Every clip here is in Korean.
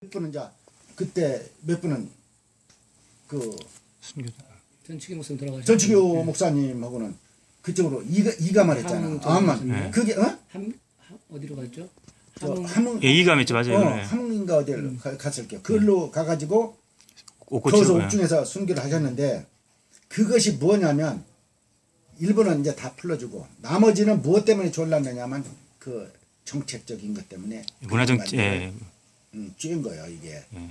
몇 분은 이제 그때 몇 분은 그 순교자. 전치기 목사님 돌아가셨죠. 전치교 목사님하고는 그쪽으로 이가 이가 말했잖아. 아마 가셨네. 그게 어? 함, 함 어디로 갔죠? 저 함흥 함흥 예, 이감했죠, 맞아요. 어, 예. 함흥인가 어디를 가- 갔을 게요. 그걸로 가가지고 옷고 거기서. 옥중에서 순교를 하셨는데 그것이 뭐냐면 일본은 이제 다 풀어주고 나머지는 무엇 때문에 졸랐느냐면 그 정책적인 것 때문에 문화정 예. 음, 쬐인 거예요 이게 예.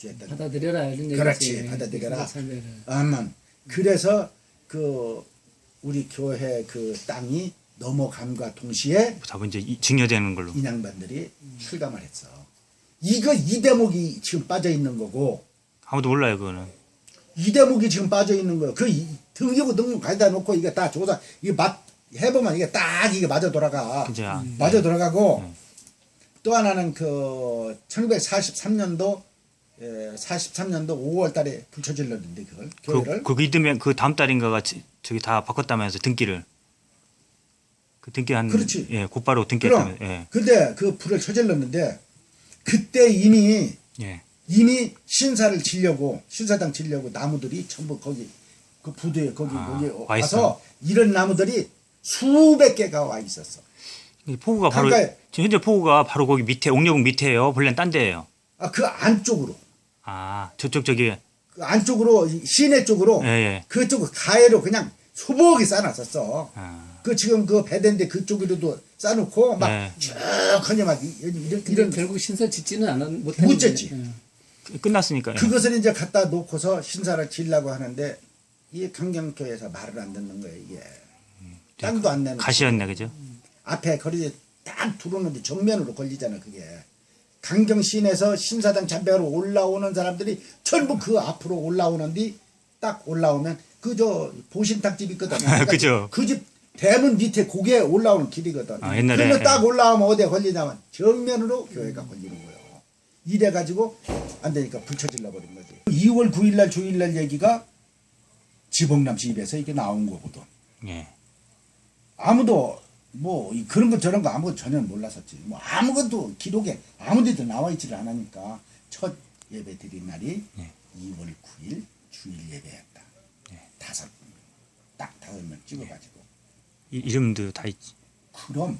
쬐었던 받아들여라 이런 얘기지. 그렇지, 받아들여라. 아만 그래서 그 우리 교회 그 땅이 넘어감과 동시에 자본 이제 이- 증여되는 걸로. 인양반들이 출감을 했어. 이거 이 대목이 지금 빠져 있는 거고 아무도 몰라요, 그거는. 이 대목이 지금 빠져 있는 거예요. 그 이- 등기부 등본 가져다 놓고 이게 다 조사 이게 맞 해보면 이게 딱 이게 맞아 돌아가. 그죠. 아, 맞아 돌아가고 네. 또 하나는 그 1943년도 에, 43년도 5월 달에 불쳐 질렀는데 그걸 교회를 그, 그 이듬해 그 다음 달인가가 지- 저기 다 바꿨다면서 등기를. 그 등기 한 그렇지. 예, 곧바로 그럼 등기했다면 예. 근데 그 불을 쳐질렀는데 그때 이미 예. 이미 신사를 지려고 신사당 지려고 나무들이 전부 거기 그 부두에 거기 아, 거기 와 와서 이런 나무들이 수백 개가 와 있었어. 이 포구가 바로 강가에- 지금 현재 포구가 바로 거기 밑에 옥녀궁 밑에요. 본래는 딴 데예요. 아 그 안쪽으로 아, 저쪽 저기 그 안쪽으로 이 시내 쪽으로 예, 예. 그쪽 가해로 그냥 소복이 쌓아놨었어. 아. 그 지금 그 배대인데 그쪽으로도 쌓아놓고 막 네. 쭉 하니 막 이- 이런 이런, 이런 결국 신설 짓지는 않았 못했는데. 못 짓지. 예. 그- 끝났으니까요. 그것을 이제 갖다 놓고서 신사를 지으려고 하는데 이 강경교회에서 말을 안 듣는 거예요 이게 땅도 안 내는 가시였네, 그죠? 앞에 거리에 딱 들어오는데 정면으로 걸리잖아 그게 강경 시내에서 신사당 참배하러 올라오는 사람들이 전부 그 앞으로 올라오는데 딱 올라오면 그 저 보신탕집 있거든 그죠. 그집 대문 밑에 고개 올라오는 길이거든 아, 옛날에, 그러면 딱 예. 올라오면 어디에 걸리냐면 정면으로 교회가 걸리는 거예요 이래 가지고 안 되니까 붙여질러 버린 거지 2월 9일날 주일날 얘기가 지봉남 씨 입에서 이게 나온 거거든 예. 아무도 뭐 이- 그런 거 저런 거 아무것도 전혀 몰랐었지. 뭐 아무것도 기록에 아무 데도 나와 있지를 않으니까 첫 예배 드린 날이 예. 2월 9일 주일 예배였다. 예. 다섯 명, 딱 다섯 명 찍어가지고. 이, 이름도 다 있지. 그럼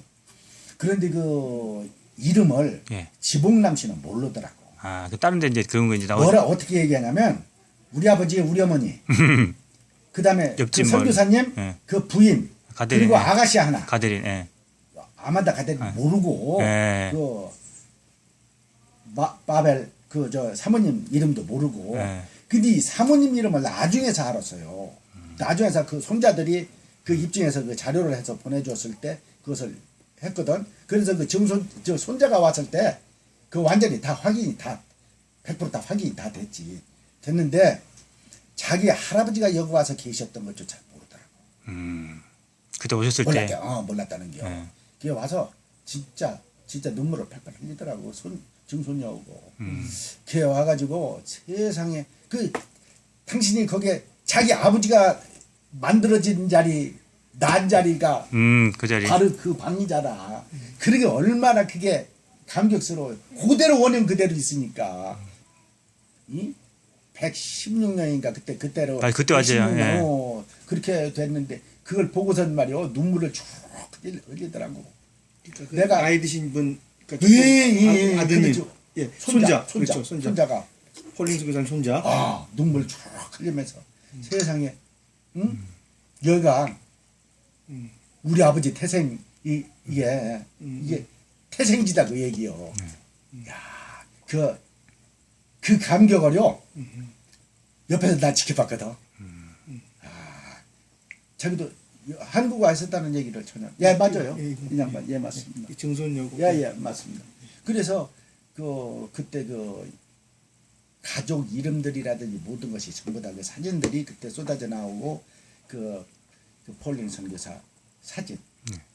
그런데 그 이름을 예. 지봉남 씨는 모르더라고. 아, 그 다른 데 이제 그런 거 이제 나오죠. 뭐라 어떻게 얘기하냐면 우리 아버지, 우리 어머니, 그 다음에 그 선교사님, 예. 그 부인, 가데린, 그리고 예. 아가씨 하나. 가드린, 예. 아마다 가데리 모르고 예. 그 마, 바벨 그 저 사모님 이름도 모르고 예. 근데 이 사모님 이름을 나중에서 알았어요. 나중에서 그 손자들이 그 입증해서 그 자료를 해서 보내줬을 때 그것을 했거든. 그래서 그 증손 저 손자가 왔을 때 그 완전히 다 확인이 다 100%다 확인이 다 됐지. 됐는데 자기 할아버지가 여기 와서 계셨던 것조차 모르더라고. 음. 그때 오셨을 몰랐다. 때. 어, 몰랐다는 게. 예. 그게 와서 진짜 진짜 눈물을 펄펄 흘리더라고. 손 증손녀 오고. 음. 걔 와가지고 세상에 그 당신이 거기에 자기 아버지가 만들어진 자리 난 자리가 음, 그 자리. 바로 그 방이잖아. 그러게 얼마나 그게 감격스러워요. 그대로 원형 그대로 있으니까. 이 116년인가 그때 그때로 아, 그때 맞아요. 116년, 예. 어, 그렇게 됐는데 그걸 보고선 말이요 눈물을 쭉 흘리- 흘리더라고. 그러니까 그 내가- 나이 드신 분 그러니까 예, 예, 예. 아, 드님 그렇죠. 예 손자, 손자, 그렇죠 손자 손자가 폴링스 교사님 손자 아 눈물 쭉 흘리면서 세상에 응? 여가 음. 우리 아버지 태생 이 이게 음. 이게 태생지다 그 얘기요. 야 그그 그 감격을요 음. 옆에서 나 지켜봤거든. 음. 아 자기도 한국어 했었다는 얘기를 전혀. 예 맞아요. 예, 예, 이 양반 예 맞습니다. 증손녀고 예 예 맞습니다. 그래서 그 그때 그 가족 이름들이라든지 모든 것이 전부 다 그 사진들이 그때 쏟아져 나오고 그, 그 폴링 선교사 사진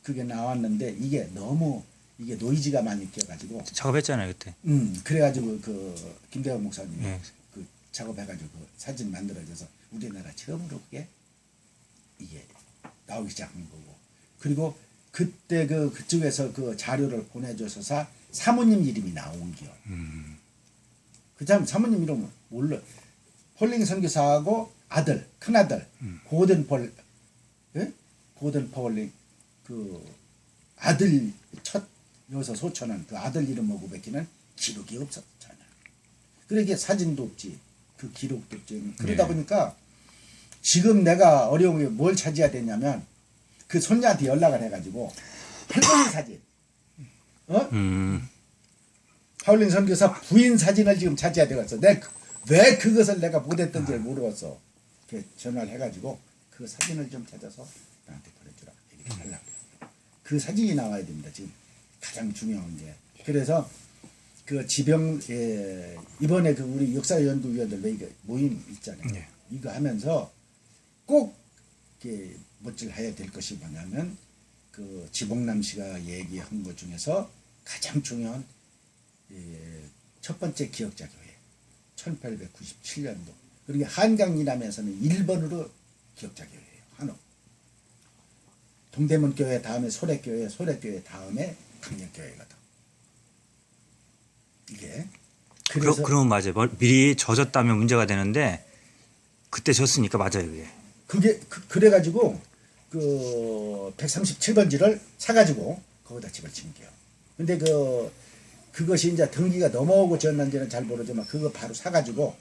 그게 나왔는데 이게 너무 이게 노이즈가 많이 끼어가지고 작업했잖아요, 그때. 음 그래가지고 그 김대원 목사님 예. 그 작업해가지고 그 사진 만들어져서 우리나라 처음으로 그게 이게 나오기 시작한 거고 그리고 그때 그 그쪽에서 그 자료를 보내줘서 사모님 이름이 나온 기요. 그 다음 사모님 이름은 몰라. 폴링 선교사하고 아들, 큰 아들, 고든 폴, 예? 고든 폴링, 그 아들 첫 여기서 소천한 그 아들 이름하고 뵙기는 기록이 없었잖아. 그러게 사진도 없지. 그 기록도 없지. 그러다 예. 보니까 지금 내가 어려운 게 뭘 찾아야 되냐면 그 손녀한테 연락을 해가지고 할머니 사진, 어? 음. 하울링 선교사 부인 사진을 지금 찾아야 되겠어. 내 왜 그것을 내가 못했던지 모르겠어. 이렇게 전화를 해가지고 그 사진을 좀 찾아서 나한테 보내주라. 이렇게 하려고. 그 사진이 나와야 됩니다. 지금 가장 중요한 게. 그래서 그 지병 예, 이번에 그 우리 역사연구위원들 왜 모임 있잖아요. 네. 이거 하면서 꼭 멋질 해야 될 것이 뭐냐면 그 지봉남 씨가 얘기한 것 중에서 가장 중요한 예, 첫 번째 기억자 교회 1897년도 그리고 한강이남에서는 1번으로 기억자 교회예요. 한옥. 동대문 교회 다음에 소래교회, 소래교회 다음에 강력교회거든. 이게 그러, 그래서 그러면 맞아요. 뭘 미리 젖었다면 문제가 되는데 그때 졌으니까 맞아요, 그게. 그게 그, 래가지고그 137번지를 사가지고 거기다 집을 짓게요. 근데 그 그것이 이제 등기가 넘어오고 지었는지는 잘 모르지만 그거 바로 사가지고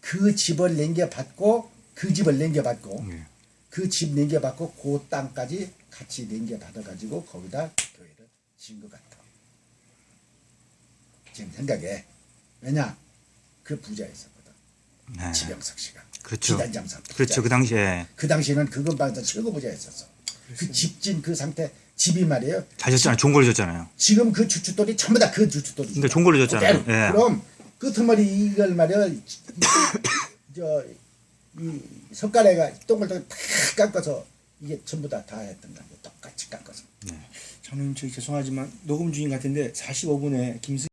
그 집을 남겨받고 그 집을 남겨받고 예. 그집 남겨받고 그 땅까지 같이 남겨받아가지고 거기다 교회를 지은 것 같아. 지금 생각에 왜냐 그 부자였었거든. 네. 지병석 씨가 그렇죠. 기단장사 그렇죠. 그 당시에 그 당시에는 그 근방에서 최고 부자였었어. 그 집진 그 상태 집이 말이에요. 잘 졌잖아요. 종골 졌잖아요. 지금 그 주춧돌이 전부 다 그 주춧돌이. 그러니까 종골로 졌잖아요. 예. 그럼 끄트머리 이걸 말이야 저이 석가래가 동글동글 다 깎아서 이게 전부 다 다 했던 거고 똑같이 깎아서. 저는 저기 죄송하지만 녹음 중인 것 같은데 45분에 김승